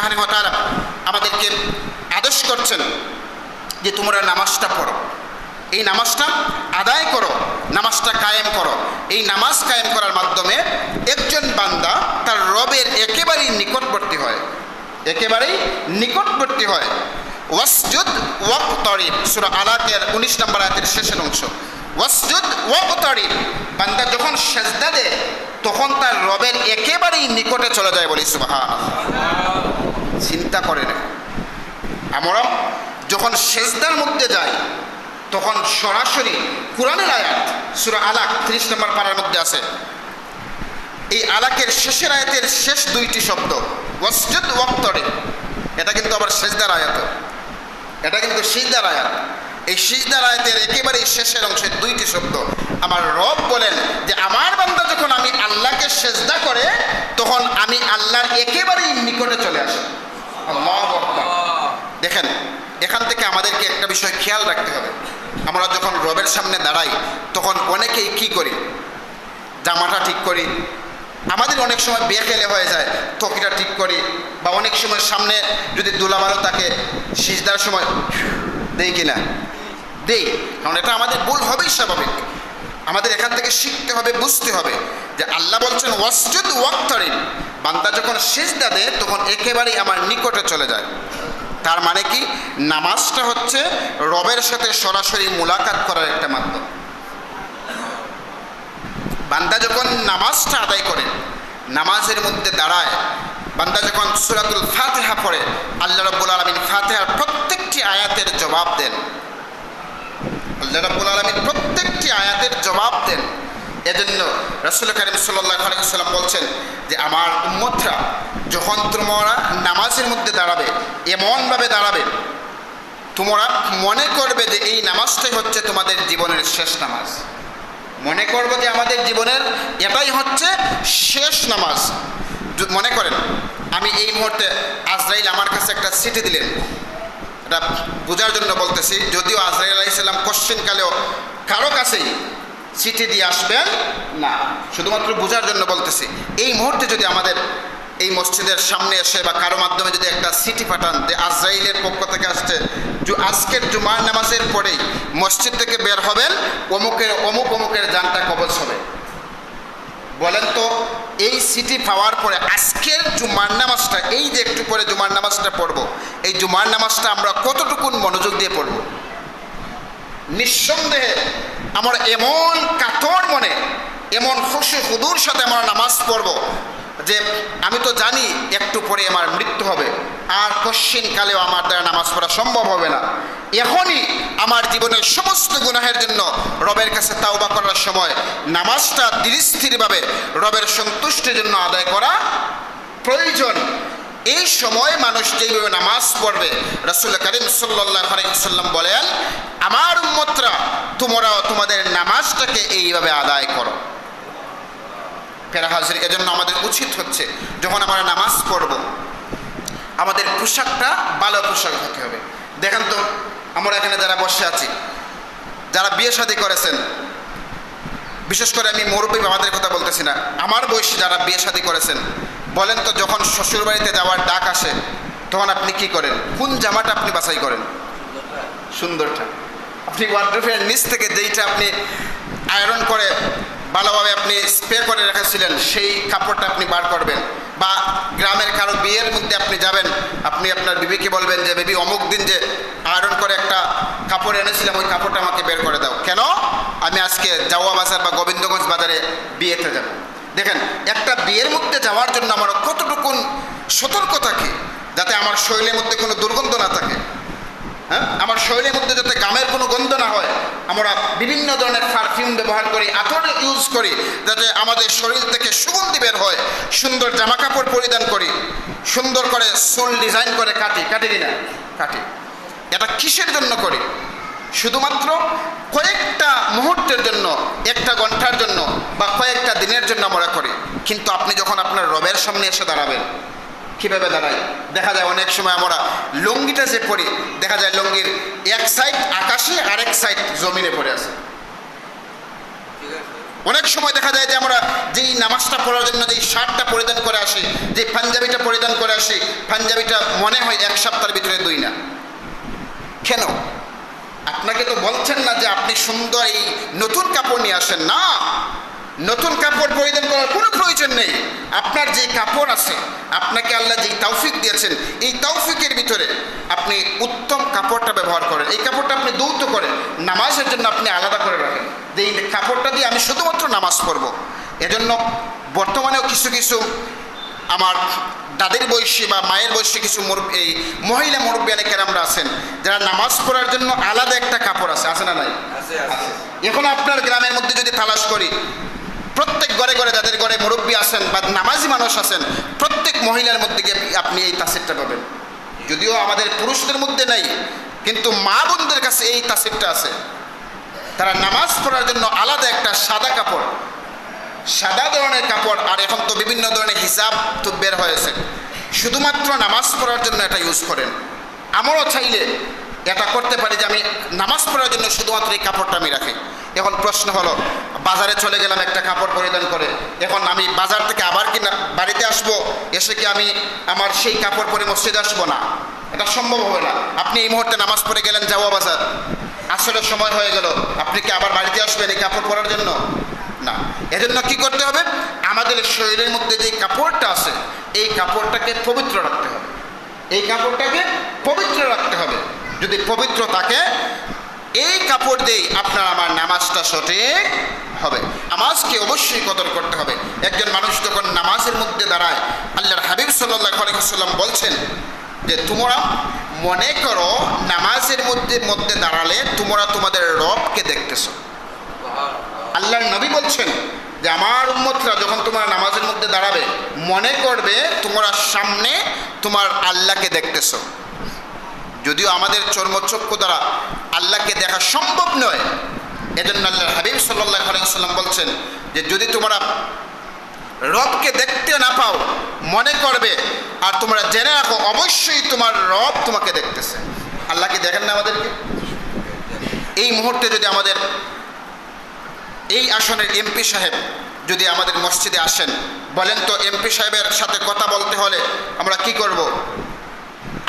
সুবাহানি আমাদেরকে আদেশ করছেন যে তোমরা নামাজটা পড়ো। এই নামাজটা আদায় করো, নামাজটা কায়েম করো। এই নামাজ কায়েম করার মাধ্যমে একজন বান্দা তার রবের একেবারেই নিকটবর্তী হয়। একেবারেই নিকটবর্তী হয়। ওয়াসজুদ ওয়াক ওয়াক্তরিব, সূরা আলাকের উনিশ নম্বর আয়াতের শেষের অংশ। ওয়াসজুদ ওয়াক্তরিব, বান্দা যখন সেজদা দেয়, তখন তার রবের একেবারেই নিকটে চলে যায় বলি সুবহানাল্লাহ। চিন্তা করে না। আমরা যখন সেজদার মধ্যে যাই তখন সরাসরি কোরআনের আয়াত, সুরা আলাক ত্রিশ নম্বর পাড়ার মধ্যে আছে। এই আলাকের শেষের আয়াতের শেষ দুইটি শব্দ, ওয়াসজুদ ওয়াক্তরে, এটা কিন্তু আবার সেজদার আয়াত। এটা কিন্তু সিজদার আয়াত। এই সিজদার আয়াতের একেবারেই শেষের অংশে দুইটি শব্দ। আমার রব বলেন যে, আমার বান্দা যখন আমি আল্লাহকে সেজদা করে, তখন আমি আল্লাহর একেবারেই নিকটে চলে আসি। দেখেন, এখান থেকে আমাদেরকে একটা বিষয় খেয়াল রাখতে হবে। আমরা যখন রবের সামনে দাঁড়াই, তখন অনেকেই কি করি? জামাটা ঠিক করি। আমাদের অনেক সময় বেখেলে হয়ে যায় তকিটা ঠিক করি। বা অনেক সময় সামনে যদি দুলাবারও থাকে সিজদার সময় দেই কিনা? দেই। কারণ এটা আমাদের ভুল হবেই স্বাভাবিক। আমাদের এখান থেকে শিখতে হবে, বুঝতে হবে। যে আল্লাহ বলছেন, ওয়াসজুদ ওয়াক্তরিন। বান্দা যখন সিজদা দেয়, তখন একেবারেই আমার নিকটে চলে যায়। তার মানে কি? নামাজটা হচ্ছে রবের সাথে সরাসরি মোলাকাত করার একটা মাধ্যম। বান্দা যখন নামাজটা আদায় করে, নামাজের মধ্যে দাঁড়ায়, বান্দা যখন সুরাতুল ফাতেহা পড়ে, আল্লাহ রব্বুল আলমিন ফাতেহার প্রত্যেকটি আয়াতের জবাব দেন। আল্লাহ রব্বুল আলমিন প্রত্যেকটি আয়াতের জবাব দেন। এজন্য রসুল করিম আলাইসাল্লাম বলছেন যে আমার উম্মতরা যখন তোমরা নামাজের মধ্যে দাঁড়াবে, এমনভাবে দাঁড়াবে, তোমরা মনে করবে যে এই নামাজটাই হচ্ছে তোমাদের জীবনের শেষ নামাজ। মনে করব যে আমাদের জীবনের এটাই হচ্ছে শেষ নামাজ। মনে করেন, আমি এই মুহূর্তে আজরাইল আমার কাছে একটা চিঠি দিলেন। এটা বোঝার জন্য বলতেছি, যদিও আজরাইল আলাইসাল্লাম কোশ্চেনকালেও কারও কাছেই চিঠি দিয়ে আসবেন? না। শুধুমাত্র বোঝার জন্য বলতেছি, এই মুহূর্তে যদি আমাদের এই মসজিদের সামনে এসে বা কারও মাধ্যমে যদি একটা চিঠি পাঠান যে আজরাইলের পক্ষ থেকে আসছে আজকের জুমার নামাজের পরেই মসজিদ থেকে বের হবেন, অমুকের অমুক অমুকের জানটা কবচ হবে। বলেন তো, এই সিটি পাওয়ার পরে আজকের জুমার নামাজটা, এই যে একটু পরে জুমার নামাজটা পড়ব, এই জুমার নামাজটা আমরা কতটুকুন মনোযোগ দিয়ে পড়ব? নিঃসন্দেহে আমরা এমন কাতর মনে, এমন খুশি হুদুর সাথে আমরা নামাজ পড়ব যে আমি তো জানি একটু পরে আমার মৃত্যু হবে, আর কশ্চিন কালেও আমার দ্বারা নামাজ পড়া সম্ভব হবে না। এখনই আমার জীবনের সমস্ত গুনাহের জন্য রবের কাছে তাওবা করার সময় নামাজটা ধীরস্থিরভাবে রবের সন্তুষ্টির জন্য আদায় করা প্রয়োজন। এই সময় মানুষ যেভাবে নামাজ পড়বে, রসুল করিম সাল্লাহ সাল্লাম বলেন, আমার তোমরাও তোমাদের নামাজটাকে এইভাবে আদায় করো। ফেরা হাজির, এজন্য আমাদের উচিত হচ্ছে যখন আমরা নামাজ পড়ব, আমাদের পোশাকটা, ভালো পোশাক হতে হবে। দেখেন তো, আমরা এখানে যারা বসে আছি, যারা বিয়ে শাদী করেছেন, বিশেষ করে আমি মুরব্বী বাবাদের কথা বলতেছি না, আমার বয়সী যারা বিয়ে শাদী করেছেন, বলেন তো যখন শ্বশুর বাড়িতে যাওয়ার ডাক আসে, তখন আপনি কি করেন? কোন জামাটা আপনি বাছাই করেন? সুন্দরটা। আপনি ওয়ার্ড্রোফের নিচ থেকে যেইটা আপনি আয়রন করে ভালোভাবে আপনি স্প্রে করে রেখেছিলেন, সেই কাপড়টা আপনি বার করবেন। বা গ্রামের কারও বিয়ের মধ্যে আপনি যাবেন, আপনি আপনার বিবিকে বলবেন যে, বেবি, অমুক দিন যে আয়রন করে একটা কাপড় এনেছিলাম, ওই কাপড়টা আমাকে বের করে দাও। কেন? আমি আজকে জাওয়া বাজার বা গোবিন্দগঞ্জ বাজারে বিয়েতে যাব। দেখেন, একটা বিয়ের মধ্যে যাওয়ার জন্য আমার কতটুকুন সতর্ক থাকে যাতে আমার শরীরের মধ্যে কোনো দুর্গন্ধ না থাকে? হ্যাঁ? আমার শরীরের মধ্যে যাতে গামের কোনো গন্ধ না হয়, আমরা বিভিন্ন ধরনের পারফিউম ব্যবহার করি আতর ইউজ করি, যাতে আমাদের শরীর থেকে সুগন্ধি বের হয়, সুন্দর জামা কাপড় পরিধান করি, সুন্দর করে সোল ডিজাইন করে কাটি কাটি কিনা? কাটি। এটা কিসের জন্য করি? শুধুমাত্র কয়েকটা মুহূর্তের জন্য, একটা ঘণ্টার জন্য বা কয়েকটা দিনের জন্য আমরা করি। কিন্তু আপনি যখন আপনার রবের সামনে এসে দাঁড়াবেন কীভাবে দাঁড়াই দেখা যায় অনেক সময় আমরা লুঙ্গিটা যে পরি, দেখা যায় লুঙ্গির এক সাইড আকাশে আর এক সাইড জমিনে পড়ে আছে। অনেক সময় দেখা যায় যে আমরা যেই নামাজটা পড়ার জন্য, যেই শার্টটা পরিধান করে আসি যে পাঞ্জাবিটা পরিধান করে আসি, পাঞ্জাবিটা মনে হয় এক সপ্তাহের ভিতরে দুই না। কেন? আপনাকে তো বলছেন না যে আপনি সুন্দর এই নতুন কাপড় নিয়ে আসেন। না! নতুন কাপড় পরিধান করার কোনো প্রয়োজন নেই। আপনার যে কাপড় আছে আপনাকে আল্লাহ যেই তৌফিক দিয়েছেন এই তৌফিকের ভিতরে আপনি উত্তম কাপড়টা ব্যবহার করেন। এই কাপড়টা আপনি দৌত করেন। নামাজের জন্য আপনি আলাদা করে রাখেন। যে এই কাপড়টা দিয়ে আমি শুধুমাত্র নামাজ পড়ব। এজন্য বর্তমানেও কিছু কিছু আমার দাদের বয়সী বা মায়ের বয়সী কিছু এই মহিলা মুরব্বিয়ানে কেরামরা আছেন যারা নামাজ পড়ার জন্য আলাদা একটা কাপড় আছে। আছে না নাই? এখন আপনার গ্রামের মধ্যে যদি তালাশ করি প্রত্যেক ঘরে ঘরে যাদের ঘরে মুরব্বী আছেন বা নামাজি মানুষ আছেন, প্রত্যেক মহিলার মধ্যে গিয়ে আপনি এই তাসিরটা পাবেন। যদিও আমাদের পুরুষদের মধ্যে নাই, কিন্তু মা বোনদের কাছে এই তাসিরটা আছে। তারা নামাজ পড়ার জন্য আলাদা একটা সাদা কাপড়। সাদা ধরনের কাপড়, আর এখন তো বিভিন্ন ধরনের হিসাব তো বের হয়েছে। শুধুমাত্র নামাজ পড়ার জন্য এটা ইউজ করেন। আমারও চাইলে এটা করতে পারি যে আমি নামাজ পড়ার জন্য শুধুমাত্র এই কাপড়টা আমি রাখি। এখন প্রশ্ন হলো বাজারে চলে গেলাম একটা কাপড় পরিধান করে। এখন আমি বাজার থেকে আবার কি বাড়িতে আসব, এসে কি আমি আমার সেই কাপড় পরে মসজিদে আসব না? এটা সম্ভব হবে না। আপনি এই মুহূর্তে নামাজ পড়ে গেলেন, যাওয়া বাজার। আসলে সময় হয়ে গেল। আপনি কি আবার বাড়িতে আসবেন এই কাপড় পরার জন্য? না। এজন্য কি করতে হবে? আমাদের শরীরের মধ্যে যে কাপড়টা আছে, এই কাপড়টাকে পবিত্র রাখতে হবে। এই কাপড়টাকে পবিত্র রাখতে হবে। যদি পবিত্র থাকে এই কাপড় দিয়েই আপনার আমার নামাজটা সঠিক হবে। নামাজকে অবশ্যই কদর করতে হবে। একজন মানুষ যখন নামাজের মধ্যে দাঁড়ায় আল্লাহর হাবিব সাল্লাহ বলছেন যে তোমরা মনে করো নামাজের মধ্যে মধ্যে দাঁড়ালে তোমরা তোমাদের রবকে দেখতেছো। আল্লাহর নবী বলছেন যে আমার উম্মতরা যখন তোমার নামাজের মধ্যে দাঁড়াবে মনে করবে তোমরা সামনে তোমার আল্লাহকে দেখতেছো। যদিও আমাদের চর্মচক্ষু দ্বারা আল্লাহকে দেখা সম্ভব নয়, এজন্য আল্লাহ হাবিব সাল্লাহ আলাইসাল্লাম বলছেন যে যদি তোমরা রবকে দেখতে না পাও, মনে করবে আর তোমরা জেনে রাখো, অবশ্যই তোমার রব তোমাকে দেখতেছে। আল্লাহকে দেখেন না আমাদেরকে? এই মুহূর্তে যদি আমাদের এই আসনের এমপি সাহেব যদি আমাদের মসজিদে আসেন, বলেন তো এমপি সাহেবের সাথে কথা বলতে হলে আমরা কি করব?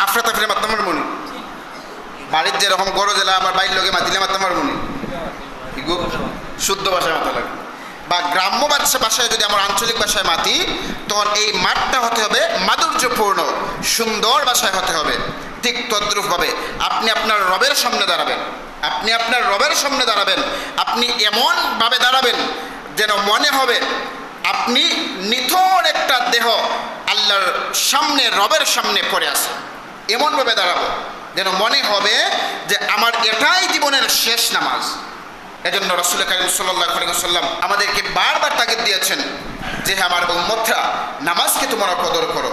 আফরাত মাত্তামার মনি বাড়ির যেরকম গরো জেলা আমার বাড়ির লোকে মাতিলে মাত্তামার মনি শুদ্ধ ভাষায় মাথা লাগে বা গ্রাম্য বাচ্চা ভাষায় যদি আমরা আঞ্চলিক ভাষায় মাতি, তখন এই মাঠটা হতে হবে মাধুর্যপূর্ণ, সুন্দর ভাষায় হতে হবে, ঠিক তদ্রুপভাবে। আপনি আপনার রবের সামনে দাঁড়াবেন। আপনি আপনার রবের সামনে দাঁড়াবেন। আপনি এমনভাবে দাঁড়াবেন যেন মনে হবে আপনি নিথর একটা দেহ আল্লাহর সামনে, রবের সামনে পড়ে আছে এমনভাবে দাঁড়াবো। যেন মনে হবে যে আমার এটাই জীবনের শেষ নামাজ। এজন্য রসুল কালিম সাল্লাহ সাল্লাম আমাদেরকে বারবার তাগিদ দিয়েছেন যে হ্যাঁ আমার উম্মতরা, নামাজকে তোমরা কদর করো।